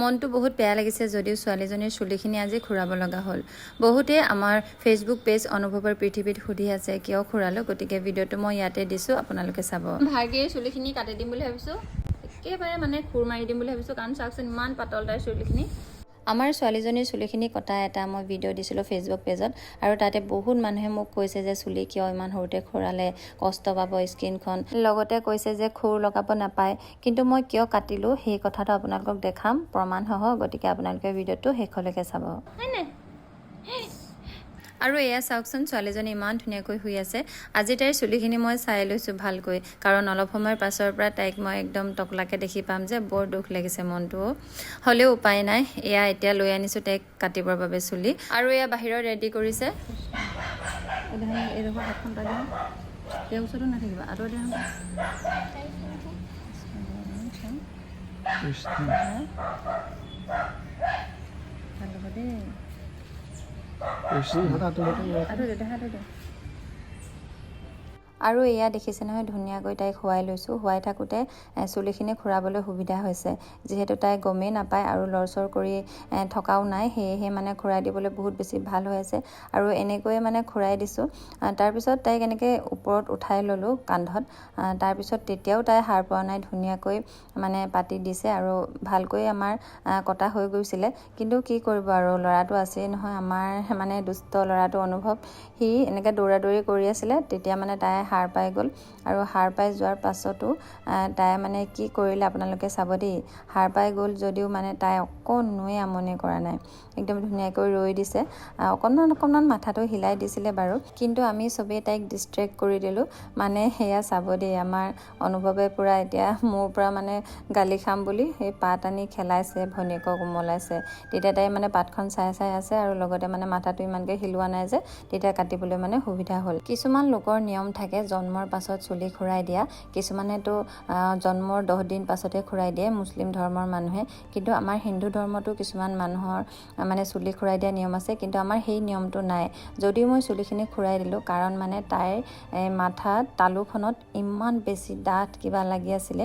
মনটো বহুত বেয়া লাগিছে যদিও ছোৱালীজনীৰ চুলিখিনি আজি খুৰাব লগা হ'ল। বহুতে আমাৰ ফেচবুক পেজ অনুভৱৰ পৃথিৱীত সুধি আছে, কিয় খুৰালো? গতিকে ভিডিঅ'টো মই ইয়াতে দিছোঁ, আপোনালোকে চাব। ভাগিৰ চুলিখিনি কাটি দিম বুলি ভাবিছোঁ। একেবাৰে মানে খুৰ মাৰি দিম বুলি ভাবিছোঁ, কাৰণ চাওকচোন ইমান পাতল তাইৰ চুলিখিনি। আমাৰ ছোৱালীজনীৰ চুলিখিনি কটা এটা মই ভিডিঅ' দিছিলোঁ ফেচবুক পেজত আৰু তাতে বহুত মানুহে মোক কৈছে যে চুলি কিয় ইমান সৰুতে খুৰালে কষ্ট পাব স্কিনখন। লগতে কৈছে যে খুৰ লগাব নাপায় কিন্তু মই কিয় কাটিলোঁ সেই কথাটো আপোনালোকক দেখাম প্ৰমাণসহ গতিকে আপোনালোকে ভিডিঅ'টো শেষলৈকে চাব। আৰু এয়া চাওকচোন ছোৱালীজনী ইমান ধুনীয়াকৈ শুই আছে। আজি তাইৰ চুলিখিনি মই চাই লৈছোঁ ভালকৈ। কাৰণ অলপ সময়ৰ পাছৰ পৰা তাইক মই একদম টকলাকৈ দেখি পাম যে বৰ দুখ লাগিছে মনটো। হ'লেও উপায় নাই। এয়া এতিয়া লৈ আনিছোঁ তাইক কাটিবৰ বাবে চুলি। আৰু এয়া বাহিৰত ৰেডি কৰিছে। এইডোখৰ হাতখন পাই দিওঁ তেওঁৰ ওচৰতো নাথাকিব। আঁতৰ দিয়া ভাল হ'ব দেই 有十一条大多。啊对对对，对对。আৰু এয়া দেখিছে নহয় ধুনীয়াকৈ তাইক শুৱাই লৈছোঁ। শুৱাই থাকোঁতে চুলিখিনি খুৰাবলৈ সুবিধা হৈছে। যিহেতু তাই গমেই নাপায় আৰু লৰচৰ কৰি থকাও নাই সেয়েহে মানে খুৰাই দিবলৈ বহুত বেছি ভাল হৈ আছে আৰু এনেকৈয়ে মানে খুৰাই দিছোঁ। তাৰপিছত তাইক এনেকৈ ওপৰত উঠাই ল'লোঁ কান্ধত। তাৰপিছত তেতিয়াও তাই সাৰ পোৱা নাই ধুনীয়াকৈ মানে পাতি দিছে আৰু ভালকৈ আমাৰ কটা হৈ গৈছিলে। কিন্তু কি কৰিব আৰু ল'ৰাটো আছেই নহয়। আমাৰ মানে দুষ্ট ল'ৰাটো অনুভৱ। সি এনেকৈ দৌৰা দৌৰি কৰি আছিলে তেতিয়া মানে তাই সাৰ পাই গ'ল। আৰু সাৰ পাই যোৱাৰ পাছতো তাই মানে কি কৰিলে আপোনালোকে চাব দেই। সাৰ পাই গ'ল যদিও মানে তাই অকণোৱে আমনি কৰা নাই। একদম ধুনীয়াকৈ ৰৈ দিছে। অকণমান অকণমান মাথাটো হিলাই দিছিলে বাৰু। কিন্তু আমি চবেই তাইক ডিষ্ট্ৰেক্ট কৰি দিলোঁ। মানে সেয়া চাব দেই আমাৰ অনুভৱে পূৰা এতিয়া মোৰ পৰা মানে গালি খাম বুলি সেই পাত আনি খেলাইছে ভনীয়েকক উমলাইছে। তেতিয়া তাই মানে পাতখন চাই চাই আছে আৰু লগতে মানে মাথাটো ইমানকৈ হিলোৱা নাই যে তেতিয়া কাটিবলৈ মানে সুবিধা হ'ল। কিছুমান লোকৰ নিয়ম থাকে জন্মৰ পাছত চুলি খুৰাই দিয়া। কিছুমানেতো জন্মৰ দহ দিন পাছতে খুৰাই দিয়ে মুছলিম ধৰ্মৰ মানুহে। কিন্তু আমাৰ হিন্দু ধৰ্মতো কিছুমান মানুহৰ মানে চুলি খুৰাই দিয়া নিয়ম আছে। কিন্তু আমাৰ সেই নিয়মটো নাই। যদিও মই চুলিখিনি খুৰাই দিলোঁ কাৰণ মানে তাইৰ এ, মাথাত তালুখনত ইমান বেছি ডাঠ কিবা লাগি আছিলে।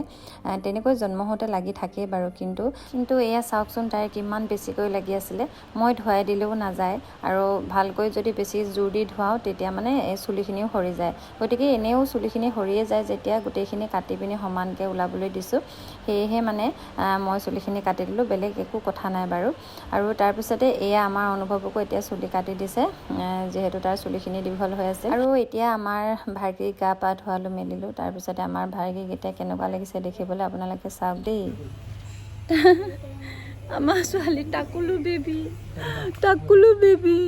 তেনেকৈ জন্ম হওঁতে লাগি থাকেই বাৰু। কিন্তু কিন্তু এয়া চাওকচোন তাইৰ কিমান বেছিকৈ লাগি আছিলে। মই ধুৱাই দিলেও নাযায়। আৰু ভালকৈ যদি বেছি জোৰ দি ধুৱাওঁ তেতিয়া মানে চুলিখিনিও সৰি যায়। গতিকে এনেও চুলিখিনি সৰিয়ে যায় যেতিয়া গোটেইখিনি কাটি পিনি সমানকৈ ওলাবলৈ দিছোঁ। সেয়েহে মানে মই চুলিখিনি কাটি দিলোঁ বেলেগ একো কথা নাই বাৰু। আৰু তাৰপিছতে এয়া আমাৰ অনুভৱকো এতিয়া চুলি কাটি দিছে যিহেতু তাৰ চুলিখিনি দীঘল হৈ আছে। আৰু এতিয়া আমাৰ ভাইটিক গা পা ধোৱালোঁ মেলিলোঁ। তাৰপিছতে আমাৰ ভাইটিকেইটা কেনেকুৱা লাগিছে দেখিবলৈ আপোনালোকে চাওক দেই। আমাৰ ছোৱালী টাকুলু বেবী টাকুলু বেবী।